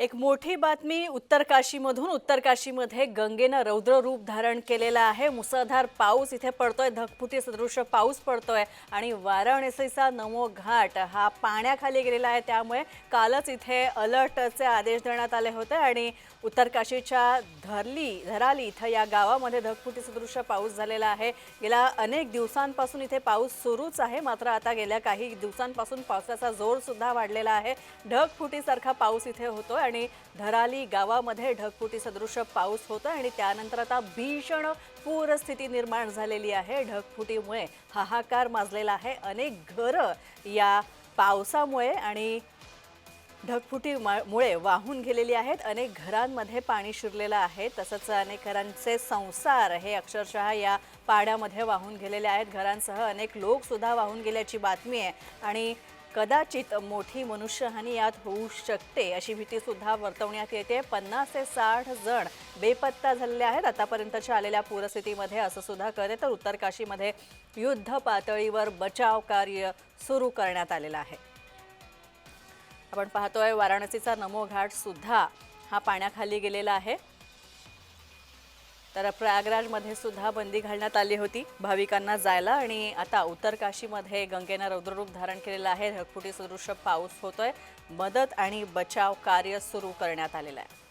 एक मोठी बातमी उत्तर काशीमधून. उत्तर काशीमध्ये गंगेनं रौद्र रूप धारण केलेलं आहे. मुसळधार पाऊस इथे पडतोय. धगफुटी सदृश पाऊस पडतोय. आणि वाराणसीचा नमो घाट हा पाण्याखाली गेलेला आहे. त्यामुळे कालच इथे अलर्टचे आदेश देण्यात आले होते. आणि उत्तर काशीच्या धरली धराली इथं या गावामध्ये धगफुटी सदृश पाऊस झालेला आहे. गेल्या अनेक दिवसांपासून इथे पाऊस सुरूच आहे. मात्र आता गेल्या काही दिवसांपासून पावसाचा जोरसुद्धा वाढलेला आहे. ढगफुटीसारखा पाऊस इथे होतोय. आणि धराली गावामध्ये ढगफुटी सदृश पाऊस होता आणि त्यानंतर आता भीषण पूरस्थिती निर्माण झालेली आहे. ढगफुटीमुळे हाहाकार माजलेला आहे. अनेक घरं या पावसामुळे आणि ढगफुटीमुळे वाहून गेलेली आहेत. अनेक घरांमध्ये पाणी शिरलेलं आहे. तसंच अनेक घरांचे संसार हे अक्षरशः या पाण्यामध्ये वाहून गेलेले आहेत. घरांसह अनेक लोकसुद्धा वाहून गेल्याची बातमी आहे. आणि कदाचित मोठी मनुष्यहानी यात होऊ शकते अशी भीती सुद्धा वर्तवण्यात येते. पन्नास ते साठ जण बेपत्ता झालेले आहेत. आतापर्यंतच्या आलेल्या पूरस्थितीमध्ये असं सुद्धा कळते. तर उत्तर काशीमध्ये युद्ध पातळीवर बचाव कार्य सुरू करण्यात आलेलं आहे. आपण पाहतोय वाराणसीचा नमो घाट सुद्धा हा पाण्याखाली गेलेला आहे. तर प्रयागराजमध्ये सुद्धा बंदी घालण्यात आली होती. भाविकांना जायला आणि आता उत्तर काशीमध्ये गंगेनं रौद्ररूप धारण केलेलं आहे. ढगफुटी सदृश पाऊस होतोय. मदत आणि बचाव कार्य सुरू करण्यात आलेलं आहे.